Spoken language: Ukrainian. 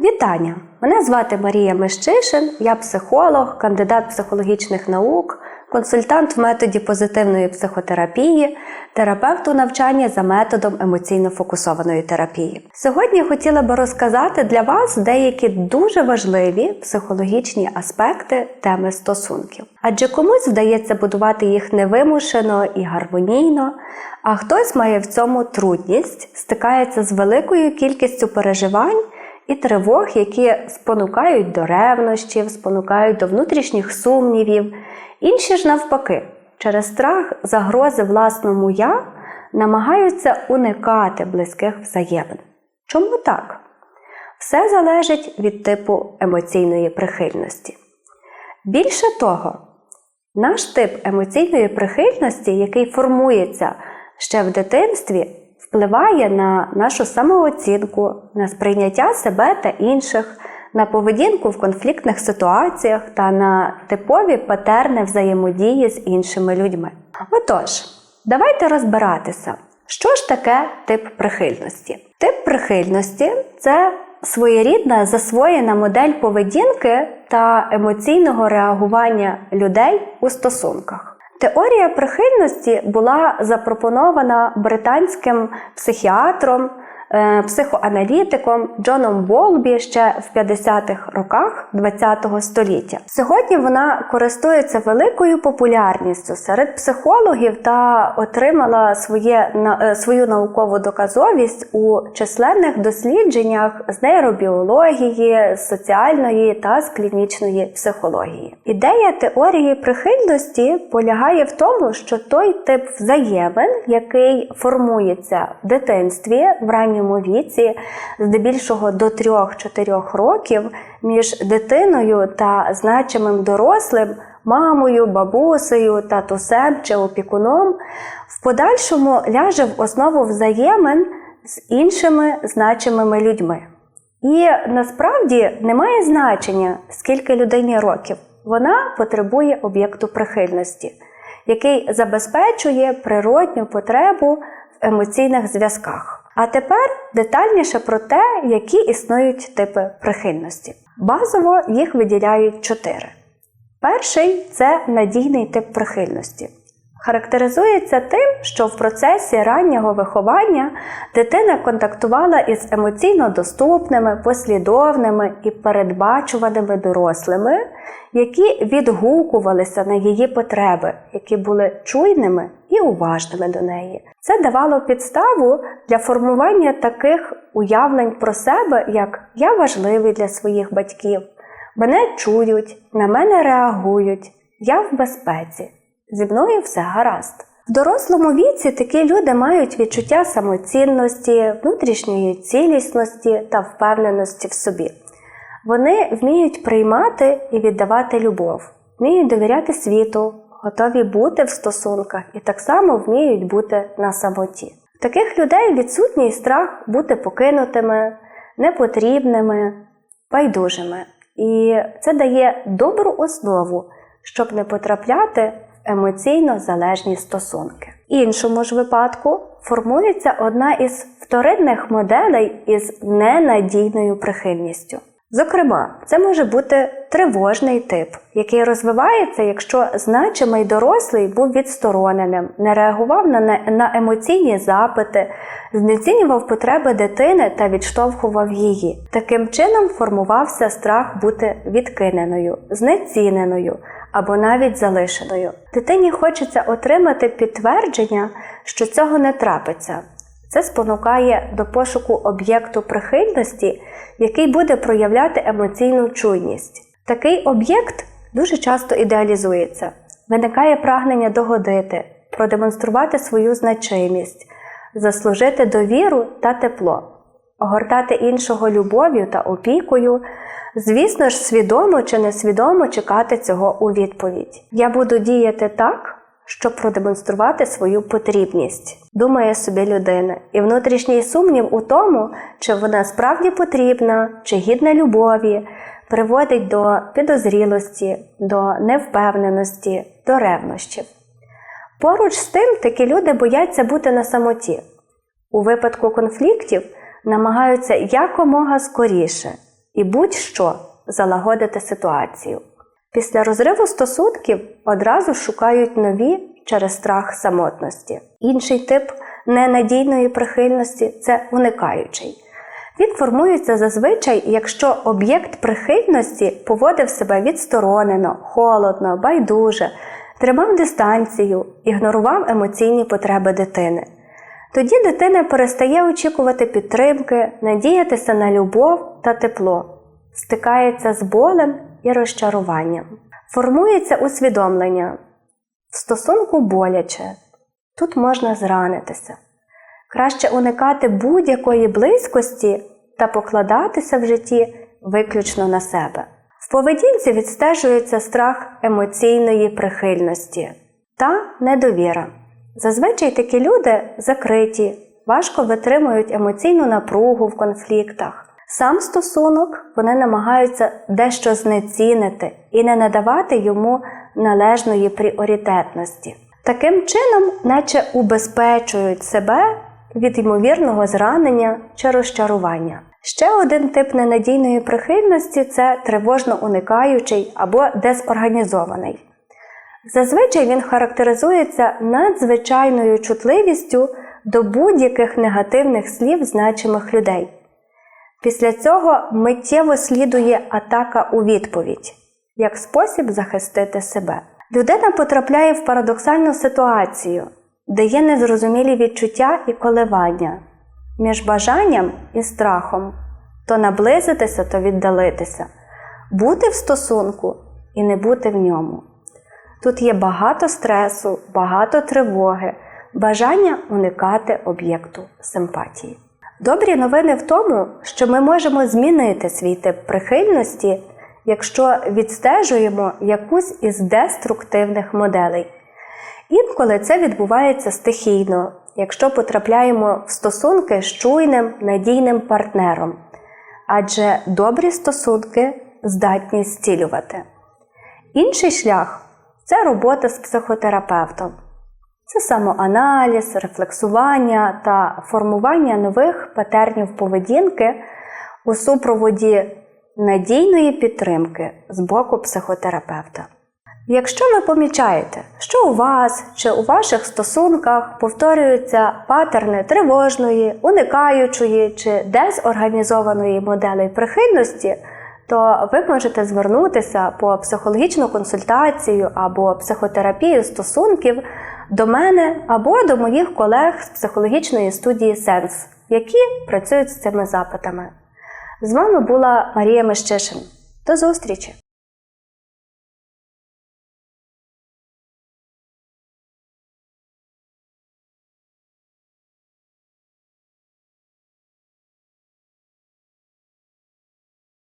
Вітання! Мене звати Марія Мещишин, я психолог, кандидат психологічних наук, консультант в методі позитивної психотерапії, терапевт у навчанні за методом емоційно фокусованої терапії. Сьогодні я хотіла би розказати для вас деякі дуже важливі психологічні аспекти теми стосунків. Адже комусь вдається будувати їх невимушено і гармонійно, а хтось має в цьому трудність, стикається з великою кількістю переживань і тривог, які спонукають до ревнощів, спонукають до внутрішніх сумнівів. Інші ж навпаки, через страх загрози власному я намагаються уникати близьких взаємин. Чому так? Все залежить від типу емоційної прихильності. Більше того, наш тип емоційної прихильності, який формується ще в дитинстві, впливає на нашу самооцінку, на сприйняття себе та інших, на поведінку в конфліктних ситуаціях та на типові патерни взаємодії з іншими людьми. Отож, давайте розбиратися, що ж таке тип прихильності. Тип прихильності це своєрідна засвоєна модель поведінки та емоційного реагування людей у стосунках. Теорія прихильності була запропонована британським психіатром, психоаналітиком Джоном Болбі ще в 50-х роках ХХ століття. Сьогодні вона користується великою популярністю серед психологів та отримала своє, е, свою наукову доказовість у численних дослідженнях з нейробіології, соціальної та з клінічної психології. Ідея теорії прихильності полягає в тому, що той тип взаємин, який формується в дитинстві в ранньому віці, здебільшого до 3-4 років, між дитиною та значимим дорослим, мамою, бабусею, татусем чи опікуном, в подальшому ляже в основу взаємин з іншими значимими людьми. І насправді немає значення, скільки людині років. Вона потребує об'єкту прихильності, який забезпечує природню потребу в емоційних зв'язках. А тепер детальніше про те, які існують типи прихильності. Базово їх виділяють чотири. Перший це надійний тип прихильності. Характеризується тим, що в процесі раннього виховання дитина контактувала із емоційно доступними, послідовними і передбачуваними дорослими, які відгукувалися на її потреби, які були чуйними уважними до неї. Це давало підставу для формування таких уявлень про себе, як я важливий для своїх батьків, мене чують, на мене реагують, я в безпеці. Зі мною все гаразд. В дорослому віці такі люди мають відчуття самоцінності, внутрішньої цілісності та впевненості в собі. Вони вміють приймати і віддавати любов, вміють довіряти світу, готові бути в стосунках і так само вміють бути на самоті. В таких людей відсутній страх бути покинутими, непотрібними, байдужими. І це дає добру основу, щоб не потрапляти в емоційно залежні стосунки. Іншому ж випадку формується одна із вторинних моделей із ненадійною прихильністю. Зокрема, це може бути тривожний тип, який розвивається, якщо значимий дорослий був відстороненим, не реагував на, емоційні запити, знецінював потреби дитини та відштовхував її. Таким чином формувався страх бути відкиненою, знеціненою або навіть залишеною. Дитині хочеться отримати підтвердження, що цього не трапиться. Це спонукає до пошуку об'єкту прихильності, який буде проявляти емоційну чуйність. Такий об'єкт дуже часто ідеалізується. Виникає прагнення догодити, продемонструвати свою значимість, заслужити довіру та тепло, огортати іншого любов'ю та опікою. Звісно ж, свідомо чи несвідомо чекати цього у відповідь. Я буду діяти так, щоб продемонструвати свою потрібність, думає собі людина, і внутрішній сумнів у тому, чи вона справді потрібна, чи гідна любові, приводить до підозрілості, до невпевненості, до ревнощів. Поруч з тим, такі люди бояться бути на самоті. У випадку конфліктів намагаються якомога скоріше і будь-що залагодити ситуацію. Після розриву стосунків одразу шукають нові через страх самотності. Інший тип ненадійної прихильності це уникаючий. Він формується зазвичай, якщо об'єкт прихильності поводив себе відсторонено, холодно, байдуже, тримав дистанцію, ігнорував емоційні потреби дитини. Тоді дитина перестає очікувати підтримки, надіятися на любов та тепло, стикається з болем і розчаруванням. Формується усвідомлення. В стосунку боляче, тут можна зранитися. Краще уникати будь-якої близькості та покладатися в житті виключно на себе. В поведінці відстежується страх емоційної прихильності та недовіра. Зазвичай такі люди закриті, важко витримують емоційну напругу в конфліктах. Сам стосунок вони намагаються дещо знецінити і не надавати йому належної пріоритетності. Таким чином, наче убезпечують себе від ймовірного зранення чи розчарування. Ще один тип ненадійної прихильності це тривожно уникаючий або дезорганізований. Зазвичай він характеризується надзвичайною чутливістю до будь-яких негативних слів значимих людей. Після цього миттєво слідує атака у відповідь як спосіб захистити себе. Людина потрапляє в парадоксальну ситуацію, де є незрозумілі відчуття і коливання між бажанням і страхом то наблизитися, то віддалитися, бути в стосунку і не бути в ньому. Тут є багато стресу, багато тривоги, бажання уникати об'єкту симпатії. Добрі новини в тому, що ми можемо змінити свій тип прихильності, якщо відстежуємо якусь із деструктивних моделей. Інколи це відбувається стихійно, якщо потрапляємо в стосунки з чуйним надійним партнером, адже добрі стосунки здатні зцілювати. Інший шлях це робота з психотерапевтом. Це самоаналіз, рефлексування та формування нових патернів поведінки у супроводі надійної підтримки з боку психотерапевта. Якщо ви помічаєте, що у вас чи у ваших стосунках повторюються патерни тривожної, уникаючої чи дезорганізованої моделі прихильності, то ви можете звернутися по психологічну консультацію або психотерапію стосунків до мене або до моїх колег з психологічної студії Сенс, які працюють з цими запитами. З вами була Марія Мещишин. До зустрічі!